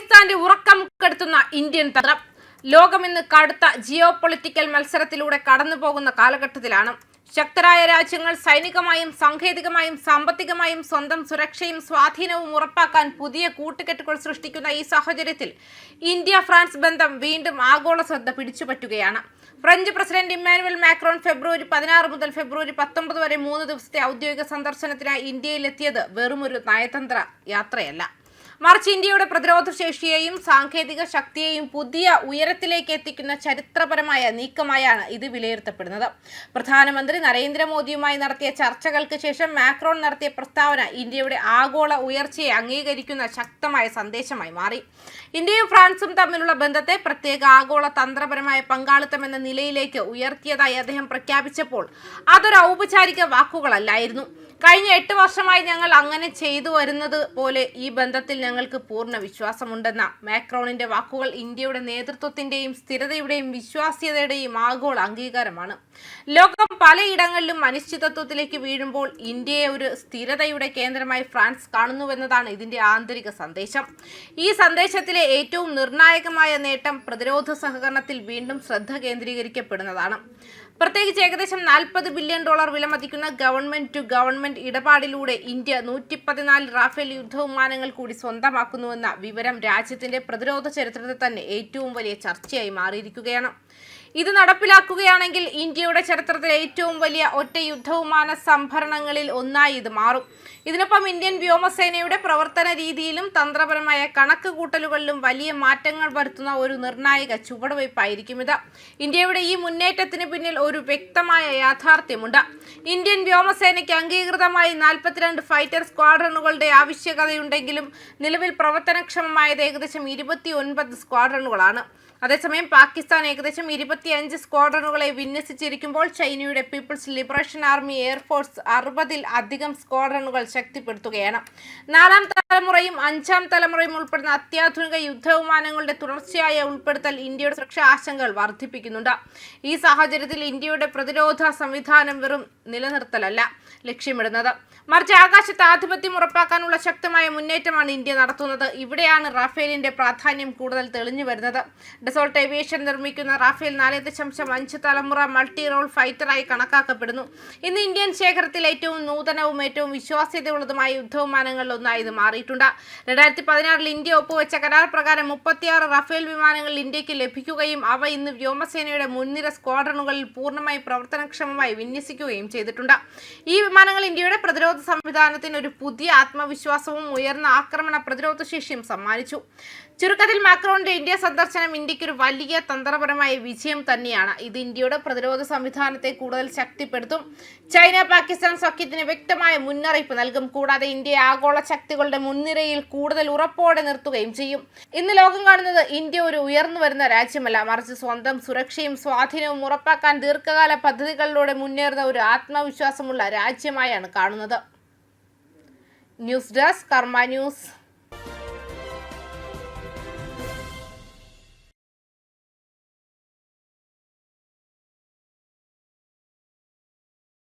പാകിസ്ഥാന്റെ ഉറക്കം കെടുത്തുന്ന ഇന്ത്യൻ തന്ത്രം. ലോകമിന്ന് കടുത്ത ജിയോ പൊളിറ്റിക്കൽ മത്സരത്തിലൂടെ കടന്നു പോകുന്ന കാലഘട്ടത്തിലാണ്. ശക്തരായ രാജ്യങ്ങൾ സൈനികമായും സാങ്കേതികമായും സാമ്പത്തികമായും സ്വന്തം സുരക്ഷയും സ്വാധീനവും ഉറപ്പാക്കാൻ പുതിയ കൂട്ടുകെട്ടുകൾ സൃഷ്ടിക്കുന്ന ഈ സാഹചര്യത്തിൽ ഇന്ത്യ ഫ്രാൻസ് ബന്ധം വീണ്ടും ആഗോള ശ്രദ്ധ പിടിച്ചുപറ്റുകയാണ്. ഫ്രഞ്ച് പ്രസിഡന്റ് ഇമ്മാനുവൽ മാക്രോൺ ഫെബ്രുവരി പതിനാറ് മുതൽ ഫെബ്രുവരി പത്തൊമ്പത് വരെ മൂന്ന് ദിവസത്തെ ഔദ്യോഗിക സന്ദർശനത്തിനായി ഇന്ത്യയിലെത്തിയത് വെറുമൊരു നയതന്ത്ര യാത്രയല്ല. മറിച്ച് ഇന്ത്യയുടെ പ്രതിരോധ ശേഷിയെയും സാങ്കേതിക ശക്തിയെയും പുതിയ ഉയരത്തിലേക്ക് എത്തിക്കുന്ന ചരിത്രപരമായ നീക്കമായാണ് ഇത് വിലയിരുത്തപ്പെടുന്നത്. പ്രധാനമന്ത്രി നരേന്ദ്രമോദിയുമായി നടത്തിയ ചർച്ചകൾക്ക് ശേഷം മാക്രോൺ നടത്തിയ പ്രസ്താവന ഇന്ത്യയുടെ ആഗോള ഉയർച്ചയെ അംഗീകരിക്കുന്ന ശക്തമായ സന്ദേശമായി മാറി. ഇന്ത്യയും ഫ്രാൻസും തമ്മിലുള്ള ബന്ധത്തെ പ്രത്യേക ആഗോള തന്ത്രപരമായ പങ്കാളിത്തം എന്ന നിലയിലേക്ക് ഉയർത്തിയതായി അദ്ദേഹം പ്രഖ്യാപിച്ചപ്പോൾ അതൊരു ഔപചാരിക വാക്കുകളല്ലായിരുന്നു. കഴിഞ്ഞ എട്ട് വർഷമായി ഞങ്ങൾ അങ്ങനെ ചെയ്തു വരുന്നത് പോലെ ഈ ബന്ധത്തിൽ ഞങ്ങൾക്ക് പൂർണ വിശ്വാസമുണ്ടെന്ന മാക്രോണിന്റെ വാക്കുകൾ ഇന്ത്യയുടെ നേതൃത്വത്തിന്റെയും സ്ഥിരതയുടെയും വിശ്വാസ്യതയുടെയും ആഗോള അംഗീകാരമാണ്. ലോകം പലയിടങ്ങളിലും അനിശ്ചിതത്വത്തിലേക്ക് വീഴുമ്പോൾ ഇന്ത്യയെ ഒരു സ്ഥിരതയുടെ കേന്ദ്രമായി ഫ്രാൻസ് കാണുന്നുവെന്നതാണ് ഇതിന്റെ ആന്തരിക സന്ദേശം. ഈ സന്ദേശത്തിലെ ഏറ്റവും നിർണായകമായ നേട്ടം പ്രതിരോധ സഹകരണത്തിൽ വീണ്ടും ശ്രദ്ധ കേന്ദ്രീകരിക്കപ്പെടുന്നതാണ്. പ്രത്യേകിച്ച് ഏകദേശം നാൽപ്പത് ബില്യൺ ഡോളർ വിലമതിക്കുന്ന ഗവൺമെന്റ് ടു ഗവൺമെന്റ് ഇടപാടിലൂടെ ഇന്ത്യ നൂറ്റി പതിനാല് റാഫേൽ യുദ്ധവിമാനങ്ങൾ കൂടി സ്വന്തമാക്കുന്നുവെന്ന വിവരം രാജ്യത്തിന്റെ പ്രതിരോധ ചരിത്രത്തിൽ തന്നെ ഏറ്റവും വലിയ ചർച്ചയായി മാറിയിരിക്കുകയാണ്. ഇത് നടപ്പിലാക്കുകയാണെങ്കിൽ ഇന്ത്യയുടെ ചരിത്രത്തിലെ ഏറ്റവും വലിയ ഒറ്റ യുദ്ധവിമാന സംഭരണങ്ങളിൽ ഒന്നായി ഇത് മാറും. ഇതിനൊപ്പം ഇന്ത്യൻ വ്യോമസേനയുടെ പ്രവർത്തന രീതിയിലും തന്ത്രപരമായ കണക്ക് കൂട്ടലുകളിലും വലിയ മാറ്റങ്ങൾ വരുത്തുന്ന ഒരു നിർണായക ചുവടുവയ്പായിരിക്കും ഇത്. ഇന്ത്യയുടെ ഈ മുന്നേറ്റത്തിന് പിന്നിൽ ഒരു വ്യക്തമായ യാഥാർത്ഥ്യമുണ്ട്. ഇന്ത്യൻ വ്യോമസേനയ്ക്ക് അംഗീകൃതമായി നാൽപ്പത്തിരണ്ട് ഫൈറ്റർ സ്ക്വാഡ്രണുകളുടെ ആവശ്യകതയുണ്ടെങ്കിലും നിലവിൽ പ്രവർത്തനക്ഷമമായത് ഏകദേശം ഇരുപത്തി ഒൻപത് സ്ക്വാഡ്രണുകളാണ്. അതേസമയം പാകിസ്ഥാൻ ഏകദേശം ഇരുപത്തിയഞ്ച് സ്ക്വാഡ്രണുകളെ വിന്യസിച്ചിരിക്കുമ്പോൾ ചൈനയുടെ പീപ്പിൾസ് ലിബറേഷൻ ആർമി എയർഫോഴ്സ് അറുപതിൽ അധികം സ്ക്വാഡ്രണുകൾ ശക്തിപ്പെടുത്തുകയാണ്. നാലാം തലമുറയും അഞ്ചാം തലമുറയും ഉൾപ്പെടുന്ന അത്യാധുനിക യുദ്ധവിമാനങ്ങളുടെ തുടർച്ചയായ ഉൾപ്പെടുത്തൽ ഇന്ത്യയുടെ സുരക്ഷാ ആശങ്കകൾ വർദ്ധിപ്പിക്കുന്നുണ്ട്. ഈ സാഹചര്യത്തിൽ ഇന്ത്യയുടെ പ്രതിരോധ സംവിധാനം വെറും നിലനിർത്തലല്ല ലക്ഷ്യമിടുന്നത്. മറിച്ച് ആകാശത്ത് ആധിപത്യം ഉറപ്പാക്കാനുള്ള ശക്തമായ മുന്നേറ്റമാണ് ഇന്ത്യ നടത്തുന്നത്. ഇവിടെയാണ് റാഫേലിന്റെ പ്രാധാന്യം കൂടുതൽ തെളിഞ്ഞു വരുന്നത്. ഡെസോൾട്ട് ഏവിയേഷൻ നിർമ്മിക്കുന്ന റാഫേൽ നാല് ദശാംശം അഞ്ച് തലമുറ മൾട്ടി റോൾ ഫൈറ്ററായി കണക്കാക്കപ്പെടുന്നു. ഇന്ന് ഇന്ത്യൻ ശേഖരത്തിൽ ഏറ്റവും നൂതനവും ഏറ്റവും വിശ്വാസ്യതയുള്ളതുമായ യുദ്ധവിമാനങ്ങളിൽ ഒന്നായി ഇത് മാറിയിട്ടുണ്ട്. രണ്ടായിരത്തി പതിനാറിൽ ഇന്ത്യ ഒപ്പുവെച്ച കരാർ പ്രകാരം മുപ്പത്തിയാറ് റഫേൽ വിമാനങ്ങൾ ഇന്ത്യയ്ക്ക് ലഭിക്കുകയും അവ ഇന്ന് വ്യോമസേനയുടെ മുൻനിര സ്ക്വാഡ്രണുകളിൽ പൂർണമായി പ്രവർത്തനക്ഷമമായി വിന്യസിക്കുകയും ചെയ്തിട്ടുണ്ട്. ഈ വിമാനങ്ങൾ ഇന്ത്യയുടെ പ്രതിരോധ സംവിധാനത്തിന് ഒരു പുതിയ ആത്മവിശ്വാസവും ഉയർന്ന ആക്രമണ പ്രതിരോധ ശേഷിയും സമ്മാനിച്ചു. ചുരുക്കത്തിൽ മാക്രോണിന്റെ ഇന്ത്യ സന്ദർശനം ഇന്ത്യയ്ക്ക് ഒരു വലിയ തന്ത്രപരമായ വിജയം തന്നെയാണ്. ഇത് ഇന്ത്യയുടെ പ്രതിരോധ സംവിധാനത്തെ കൂടുതൽ ശക്തിപ്പെടുത്തും. ചൈന പാകിസ്ഥാൻ സഖ്യത്തിന് വ്യക്തമായ മുന്നറിയിപ്പ് നൽകും. കൂടാതെ ഇന്ത്യയെ ആഗോള ശക്തികളുടെ മുൻനിരയിൽ കൂടുതൽ ഉറപ്പോടെ നിർത്തുകയും ചെയ്യും. ഇന്ന് ലോകം കാണുന്നത് ഇന്ത്യ ഒരു ഉയർന്നു വരുന്ന രാജ്യമല്ല. മറിച്ച് സ്വന്തം സുരക്ഷയും സ്വാധീനവും ഉറപ്പാക്കാൻ ദീർഘകാല പദ്ധതികളിലൂടെ മുന്നേറുന്ന ഒരു ആത്മവിശ്വാസമുള്ള രാജ്യമായാണ് കാണുന്നത്. News desk Karma news.